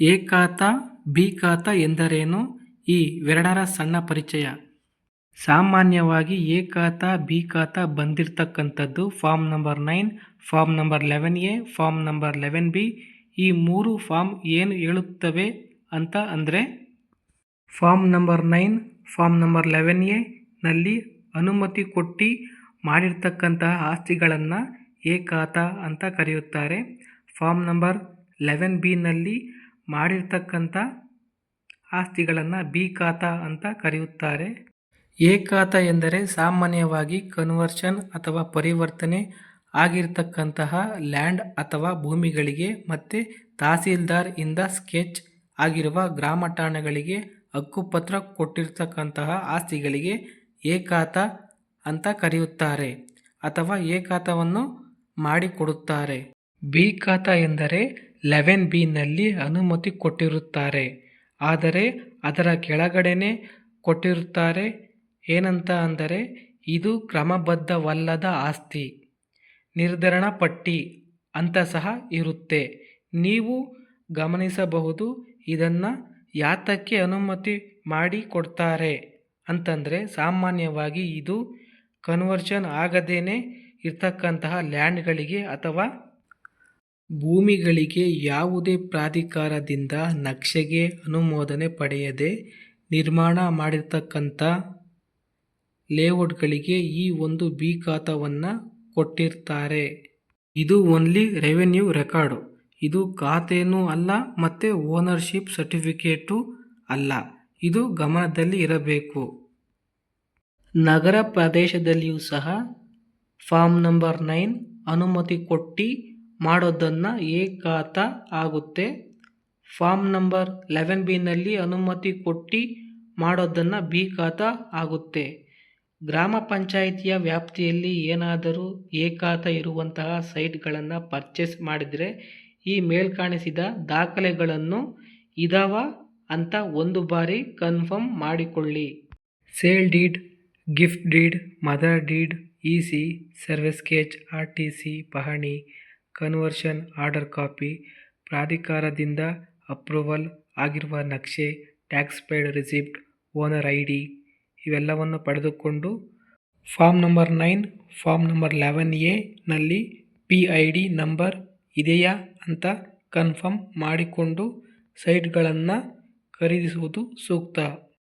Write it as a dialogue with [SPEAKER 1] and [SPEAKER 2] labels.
[SPEAKER 1] A ಬೀಕಾತ ಎಂದರೇನು? ಈ ಎರಡರ ಸಣ್ಣ ಪರಿಚಯ. ಸಾಮಾನ್ಯವಾಗಿ ಏಕಾತ, ಬೀಕಾತ ಬಂದಿರತಕ್ಕಂಥದ್ದು form number nine, form number eleven A, form number eleven B. ಈ ಮೂರು ಫಾರ್ಮ್ ಏನು ಹೇಳುತ್ತವೆ ಅಂತ ಅಂದರೆ, form number nine, form number eleven A ನಲ್ಲಿ ಅನುಮತಿ ಕೊಟ್ಟು ಮಾಡಿರ್ತಕ್ಕಂತಹ ಆಸ್ತಿಗಳನ್ನು ಏಕಾತ ಅಂತ ಕರೆಯುತ್ತಾರೆ. ಫಾರ್ಮ್ ನಂಬರ್ ಲೆವೆನ್ ಬಿನಲ್ಲಿ ಮಾಡಿರ್ತಕ್ಕಂಥ ಆಸ್ತಿಗಳನ್ನು ಬಿ ಖಾತ ಅಂತ ಕರೆಯುತ್ತಾರೆ. ಎ ಎಂದರೆ ಸಾಮಾನ್ಯವಾಗಿ ಕನ್ವರ್ಷನ್ ಅಥವಾ ಪರಿವರ್ತನೆ ಆಗಿರ್ತಕ್ಕಂತಹ ಲ್ಯಾಂಡ್ ಅಥವಾ ಭೂಮಿಗಳಿಗೆ ಮತ್ತು ತಹಸೀಲ್ದಾರ್ ಇಂದ ಸ್ಕೆಚ್ ಆಗಿರುವ ಗ್ರಾಮ ಠಾಣೆಗಳಿಗೆ ಹಕ್ಕುಪತ್ರ ಕೊಟ್ಟಿರ್ತಕ್ಕಂತಹ ಆಸ್ತಿಗಳಿಗೆ ಏಕಾತ ಅಂತ ಕರೆಯುತ್ತಾರೆ ಅಥವಾ ಎ ಖಾತಾವನ್ನು ಮಾಡಿಕೊಡುತ್ತಾರೆ. ಬಿ ಖಾತ ಎಂದರೆ ಲೆವೆನ್ ಬಿನಲ್ಲಿ ಅನುಮತಿ ಕೊಟ್ಟಿರುತ್ತಾರೆ. ಆದರೆ ಅದರ ಕೆಳಗಡೆನೆ ಕೊಟ್ಟಿರುತ್ತಾರೆ. ಏನಂತ ಅಂದರೆ, ಇದು ಕ್ರಮಬದ್ಧವಲ್ಲದ ಆಸ್ತಿ. ನಿರ್ಧರಣ ಪಟ್ಟಿ ಅಂತ ಸಹ ಇರುತ್ತೆ. ನೀವು ಗಮನಿಸಬಹುದು, ಇದನ್ನು ಯಾತಕ್ಕೆ ಅನುಮತಿ ಮಾಡಿ ಕೊಡ್ತಾರೆ? ಅಂತಂದರೆ, ಸಾಮಾನ್ಯವಾಗಿ ಇದು ಕನ್ವರ್ಷನ್ ಆಗದೇನೆ ಇರ್ತಕ್ಕಂತಹ ಲ್ಯಾಂಡ್ಗಳಿಗೆ ಅಥವಾ ಭೂಮಿಗಳಿಗೆ ಯಾವುದೇ ಪ್ರಾಧಿಕಾರದಿಂದ ನಕ್ಷೆಗೆ ಅನುಮೋದನೆ ಪಡೆಯದೆ ನಿರ್ಮಾಣ ಮಾಡಿರ್ತಕ್ಕಂಥ ಲೇಔಟ್ಗಳಿಗೆ ಈ ಒಂದು ಬಿ ಖಾತಾವನ್ನು ಕೊಟ್ಟಿರ್ತಾರೆ. ಇದು ಓನ್ಲಿ ರೆವೆನ್ಯೂ ರೆಕಾರ್ಡು. ಇದು ಖಾತೆಯೂ ಅಲ್ಲ ಮತ್ತು ಓನರ್ಶಿಪ್ ಸರ್ಟಿಫಿಕೇಟು ಅಲ್ಲ. ಇದು ಗಮನದಲ್ಲಿ ಇರಬೇಕು. ನಗರ ಪ್ರದೇಶದಲ್ಲಿಯೂ ಸಹ ಫಾರ್ಮ್ ನಂಬರ್ ನೈನ್ ಅನುಮತಿ ಕೊಟ್ಟು ಮಾಡೋದನ್ನು ಏಕಾತ ಆಗುತ್ತೆ. ಫಾರ್ಮ್ ನಂಬರ್ ಲೆವೆನ್ ಬಿನಲ್ಲಿ ಅನುಮತಿ ಕೊಟ್ಟು ಮಾಡೋದನ್ನು ಬಿ ಖಾತ ಆಗುತ್ತೆ. ಗ್ರಾಮ ಪಂಚಾಯಿತಿಯ ವ್ಯಾಪ್ತಿಯಲ್ಲಿ ಏನಾದರೂ ಏಕಾತ ಇರುವಂತಹ ಸೈಟ್ಗಳನ್ನು ಪರ್ಚೇಸ್ ಮಾಡಿದರೆ ಈ ಮೇಲ್ಕಾಣಿಸಿದ ದಾಖಲೆಗಳನ್ನು ಇದಾವ ಅಂತ ಒಂದು ಬಾರಿ ಕನ್ಫರ್ಮ್ ಮಾಡಿಕೊಳ್ಳಿ. Sale deed, gift deed, mother deed, E C, service sketch R T C, ಪಹಣಿ ಕನ್ವರ್ಷನ್ ಆರ್ಡರ್ ಕಾಪಿ ಪ್ರಾಧಿಕಾರದಿಂದ ಅಪ್ರೂವಲ್ ಆಗಿರುವ ನಕ್ಷೆ tax paid receipt owner I D ಇವೆಲ್ಲವನ್ನು ಪಡೆದುಕೊಂಡು form number nine form number eleven ಎನಲ್ಲಿ ನಲ್ಲಿ ಪಿ ಐ ಡಿ ನಂಬರ್ ಇದೆಯಾ ಅಂತ confirm ಮಾಡಿಕೊಂಡು ಸೈಟ್ಗಳನ್ನು ಖರೀದಿಸುವುದು ಸೂಕ್ತ.